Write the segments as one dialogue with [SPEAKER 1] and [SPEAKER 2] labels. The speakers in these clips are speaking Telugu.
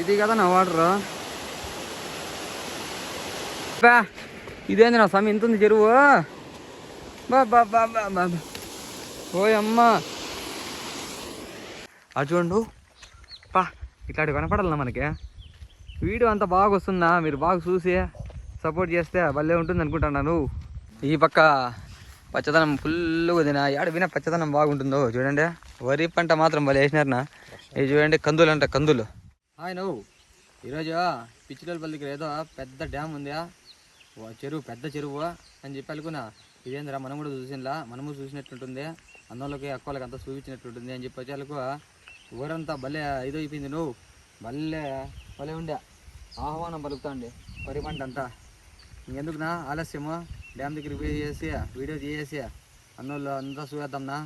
[SPEAKER 1] ఇది కదా నా వాటర్ బా ఇదేంది నా స్వామి? ఇంత ఉంది చెరువు. బా బా బా బా బా బా. చూడు పా ఇట్లాంటి కనపడాలన్నా మనకి. వీడియో అంతా బాగా వస్తుందా? మీరు బాగా చూసి సపోర్ట్ చేస్తే భలే ఉంటుంది అనుకుంటున్నాను ఈ పక్క పచ్చదనం ఫుల్గా తిన ఏడ విన పచ్చదనం బాగుంటుందో చూడండి. వరి పంట మాత్రం భలే వేసినారనా? ఇది చూడండి కందులు అంట కందులు. హాయ్ నువ్వు. ఈరోజు పిచ్చిలపల్లి దగ్గర ఏదో పెద్ద డ్యామ్ ఉందా చెరువు పెద్ద చెరువు అని చెప్పి అనుకున్నా. ఇదేందిరా మనం కూడా చూసినలా మనము చూసినట్టుంటుంది. అన్నోళ్ళకి అక్కలకి అంతా చూపించినట్టుంటుంది అని చెప్పి వచ్చేలకు ఊరంతా భలే ఇది అయిపోయింది నువ్వు. భలే భలే ఉండే. ఆహ్వానం పలుకుతాండి వరి పంట అంతా. ఇంకెందుకునా? ఆలస్యము. డ్యామ్ దగ్గరికి పోయి చేసి వీడియో తీసేసి అన్నోళ్ళు అంతా చూద్దాంనా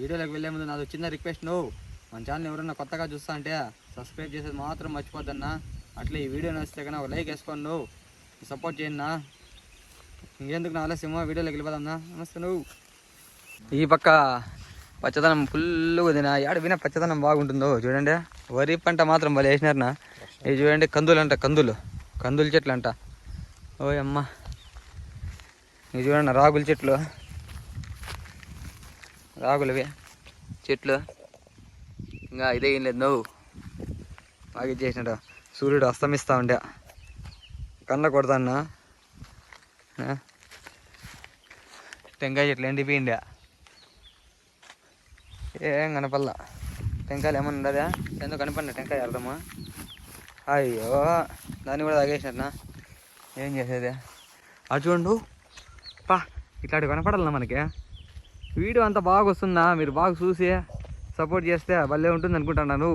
[SPEAKER 1] వీడియోలోకి వెళ్ళే ముందు నాది చిన్న రిక్వెస్ట్ నువ్వు. మన ఛానల్ ఎవరైనా కొత్తగా చూస్తా అంటే సబ్స్క్రైబ్ చేసేది మాత్రం మర్చిపోద్దన్నా. అట్లే ఈ వీడియో నచ్చితే కన్నా ఒక లైక్ వేసుకోండి. నువ్వు సపోర్ట్ చేయండి ఇంకెందుకు నా ఆలస్యమో వీడియోలోకి వెళ్ళిపోదాంనా నమస్తే నువ్వు. ఈ పక్క పచ్చదనం ఫుల్గా తిన ఏడ వినా పచ్చదనం బాగుంటుందో చూడండి. వరి పంట మాత్రం భలే వేసినారనా ఇది చూడండి కందులు అంట కందులు. కందుల చెట్లు అంట ఓయ్ అమ్మ. ఇది చూడండి రాగుల చెట్లు. రాగులవి. చెట్లు. ఇంకా ఇదే ఏం లేదు నువ్వు. బాగా ఇచ్చేసినట్టు సూర్యుడు అస్తమిస్తా ఉండే. కళ్ళ కొడతాన్నా టెంకాయ చెట్లు ఎండిపోయిండే ఏం కనపల్లా టెంకాయలు ఏమన్నా ఉండదా? ఎందుకు కనపడిన టెంకాయ అర్థమా? అయ్యో దాన్ని కూడా తాగేసినట్నా ఏం చేసేది? అటు చూడు. పా ఇట్లాంటి కనపడాలన్నా మనకి? వీడియో అంతా బాగా వస్తుందా? మీరు బాగా చూసి సపోర్ట్ చేస్తే భలే ఉంటుంది అనుకుంటున్నాను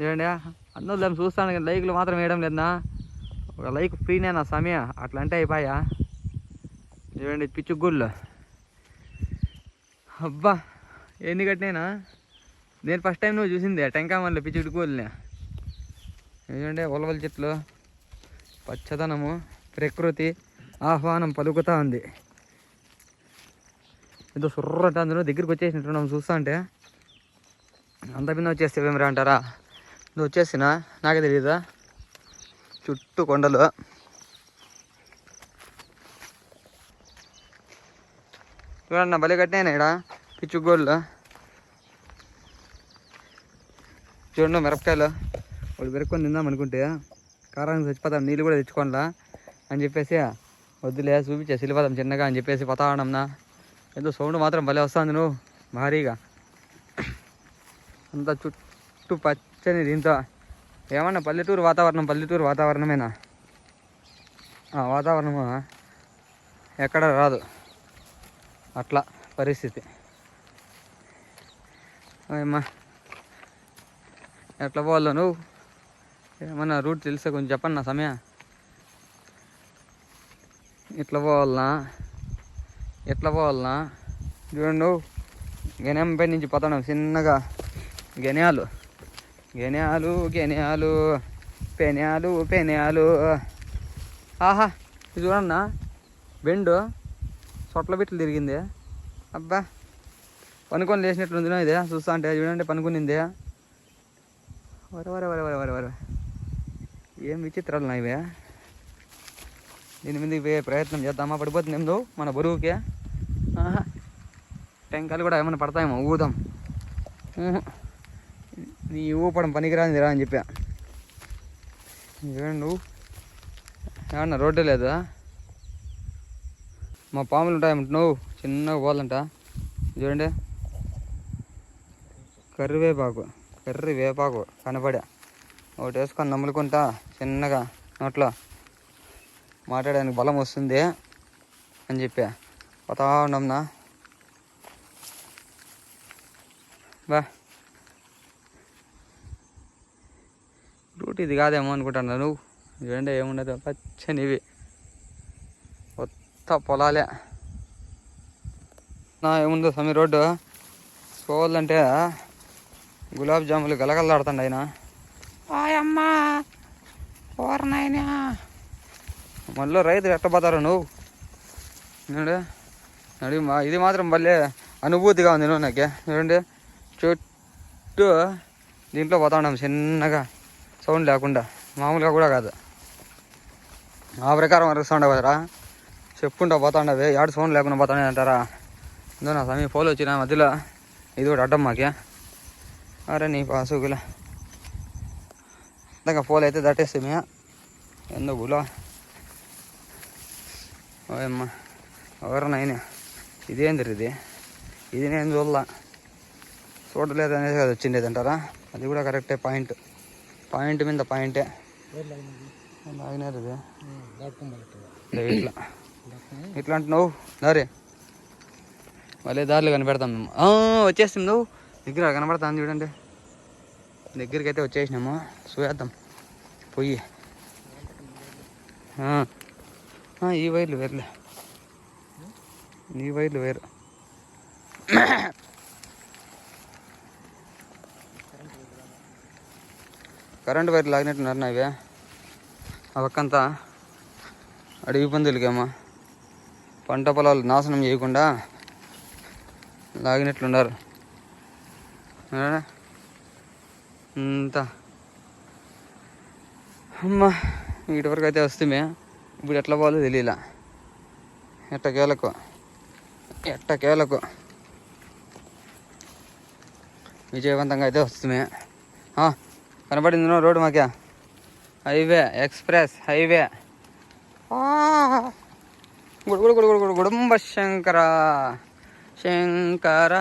[SPEAKER 1] చూడండి అందరూ దాన్ని చూస్తాను కానీ లైక్లు మాత్రం వేయడం లేదన్నా. ఒక లైక్ ఫ్రీనే నా సమయ. అట్లా అంటే అయిపోయా చూడండి పిచ్చుగుళ్ళు అబ్బా ఎన్ని నేను ఫస్ట్ టైం నువ్వు చూసింది టెంకాయ మళ్ళీ పిచ్చుడు కూలిని ఏంటంటే ఉలవల చెట్లు. పచ్చదనము ప్రకృతి ఆహ్వానం పలుకుతా ఉంది. ఏదో సుర్రంట అందులో దగ్గరికి వచ్చేసినట్టున్నాం చూస్తా అంటే అంత మీద వచ్చేస్తే ఏమరా అంటారా? నువ్వు వచ్చేసినా నాకే తెలియదా చుట్టూ కొండలు. చూడన్న బలి కట్టినాయి ఇక్కడ పిచ్చుగోళ్ళు చూడండి మిరపకాయలు. వాళ్ళు పెరుక్కొని తిందాం అనుకుంటే కారానికి చచ్చిపోతాం నీళ్ళు కూడా తెచ్చుకోవాలా అని చెప్పేసి వద్దులే చూపించే వెళ్ళిపోతాం చిన్నగా అని చెప్పేసి పోతా ఉన్నాంనా ఏదో సౌండ్ మాత్రం భలే వస్తుంది నువ్వు భారీగా. అంత చుట్టూ పచ్చని దీంతో. ఏమన్నా పల్లెటూరు వాతావరణం పల్లెటూరు వాతావరణమేనా? వాతావరణము? ఎక్కడ రాదు. అట్లా పరిస్థితి. అమ్మా ఎట్లా పోవాలో నువ్వు? ఏమన్నా రూట్ తెలిస్తే కొంచెం చెప్పండి నా సమయ? ఇట్లా పోవాలనా? ఎట్లా పోవాలనా చూడండి. నువ్వు గెనెంపై నుంచి పోతాడు చిన్నగా. గెనయాలు. గెనయాలు గెనయాలు పెనయాలు పెనయాలు. ఆహా ఇది చూడన్నా? బెండు. సొట్ల బిట్లు తిరిగింది. అబ్బా. పనుకొని లేచినట్లుంది ఇదే. చూస్తా అంటే చూడండి పనుకునిందే. వర వర వర వర వర వర. ఏం విచిత్రాలు నా ఇవే. దీని మీదకి పోయే ప్రయత్నం చేద్దామా? పడిపోతుంది ఏందో మన బరువుకే. టెంకాయలు కూడా ఏమైనా పడతాయేమో ఊదాం నీ ఊపడం పనికిరాని రా అని చెప్పా. చూడండి నువ్వు ఏమన్నా రోడ్డు లేదా? మా పాములు ఉంటాయమంట నువ్వు చిన్నగా పోదంట చూడండి. కర్రివేపాకు కర్రీ వేపాకు కనపడా. ఒకటి వేసుకొని నమ్ములుకుంటా చిన్నగా నోట్లో మాట్లాడడానికి బలం వస్తుంది అని చెప్పా. పోతా నమ్నా బా రూట్ ఇది కాదేమో అనుకుంటున్నా నువ్వు? చూడండి ఏముండదు పచ్చనివి. కొత్త పొలాలే. నా ఏముందో సమీ రోడ్డు? పోవాలంటే గులాబ్ జాములు గలగలలాడుతుండ ఆయన. ఓరనాయనా మళ్ళీ రైతులు ఎట్టపోతారు నువ్వు? నడి ఇది మాత్రం భలే అనుభూతిగా ఉంది నువ్వు నాకే. చూడండి చుట్టూ దీంట్లో పోతా ఉన్నాం చిన్నగా. సౌండ్ లేకుండా. మామూలుగా కూడా కాదు. ఆ ప్రకారం అరుస్తుండే కదరా చెప్పుకుంటా పోతా ఉండవే యాడు సౌండ్ లేకుండా పోతానే అంటారా? ఇందో నా సమయం ఫోన్ వచ్చిన మధ్యలో ఇది కూడా అడ్డం మాకే. అరే నీ పాసుగుల. ఇంకా ఫోన్ అయితే దట్టేస్తే ఎందుకులో? ఓయమ్మ. అయినా. ఇదేంది ఇది? ఇది నేను చూడలా. చూడలేదు అనేది అది వచ్చిండేది అంటారా అది కూడా కరెక్టే పాయింట్. పాయింట్ మీద పాయింటే. ఇట్లా. ఇట్లా అంటున్నావు దారి మళ్ళీ దారిలో కనిపెడతాం. మేము ఆ, వచ్చేస్తాం నువ్వు. దగ్గర కనబడతాను చూడండి. దగ్గరికి అయితే వచ్చేసినాము చూద్దాం పొయ్యి ఈ వైర్లు వేరులే. ఈ వైర్లు వేరు. కరెంట్ వైర్లు లాగినట్టున్నారు నావే. ఆ పక్కంతా అడవి పందులకేమో. పంట పొలాలు నాశనం చేయకుండా లాగినట్లున్నారు. అవునా? అంతా అమ్మా వీటి వరకు అయితే వస్తే ఇప్పుడు ఎట్లా పోవాలో తెలియలా. ఎట్టకేలకు ఎట్టకేలకు విజయవంతంగా అయితే వస్తుంది కనబడింది రోడ్డు మాకే. Highway express highway. Good good good గుడు గుడు గుడుంబ శంకర. శంకర.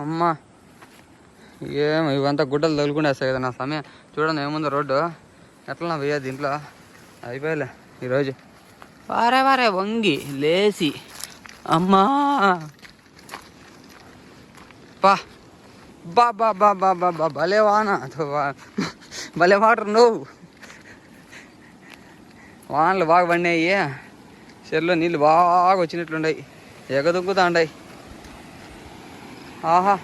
[SPEAKER 1] అమ్మా. ఏం ఇవంతా గుడ్డలు తగులుకుండేస్తాయి కదా నా సమయం. చూడండి ఏముందో రోడ్డు. ఎట్లా పోయా దీంట్లో? అయిపోయలే ఈరోజు. వారే వారే వంగి లేచి. అమ్మా. పా. బా బా బా బా బా బా భలే వాన. భలే వాటర్ నువ్వు. వానలు బాగా పడినాయి. చెరులో నీళ్ళు బాగా వచ్చినట్లున్నాయి ఎగదొక్కుతా ఉన్నాయి ఆహా.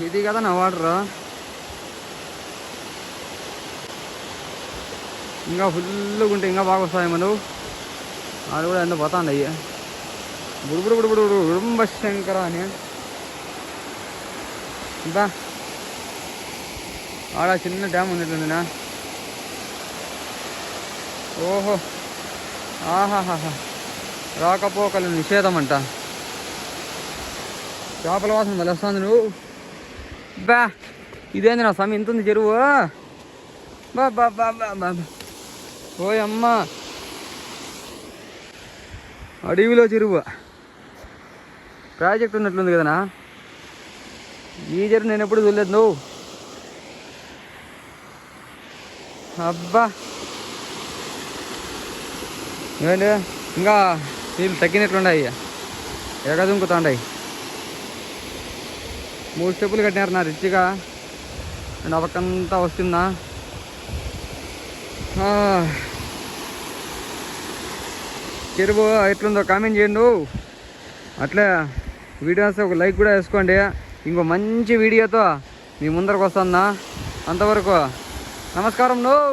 [SPEAKER 1] ఇది కదా నా వాటర్. ఇంకా ఫుల్గా ఉంటే ఇంకా బాగా వస్తాయి నువ్వు. అది కూడా ఎంత పోతా ఉన్నాయి బుడుబుడు బుడుబుడు విడుంబ శంకర అని ఇంకా ఆడ చిన్న డ్యామ్ ఉన్నట్లుందినా ఓహో ఆహాహాహా రాకపోకలు నిషేధం అంట చేపల వాసన మళ్ళీ నువ్వు బా ఇదేంది నా సమయం ఇంత ఉంది చెరువు బా బా బా బా బా బా. ఓయ్ అమ్మ అడవిలో చెరువు ప్రాజెక్ట్ ఉన్నట్లుంది కదనా? ఈజర్ నేను ఎప్పుడు చూడలేదు నువ్వు. అబ్బా. ఏమండి? ఇంకా నీళ్ళు తగ్గినట్లున్నాయి. ఎగదుంకుతాండాయి. మూడు స్టెప్పులు కట్టినారు నా రిచ్గా. అండ్ అవకంతా వస్తుందా చెరువు ఎట్లుందో కామెంట్ చేయండు అట్లే. వీడియోస్ ఒక లైక్ కూడా వేసుకోండి. ఇంకో మంచి వీడియోతో మీ ముందరకు వస్తుందా అంతవరకు నమస్కారం నువ్వు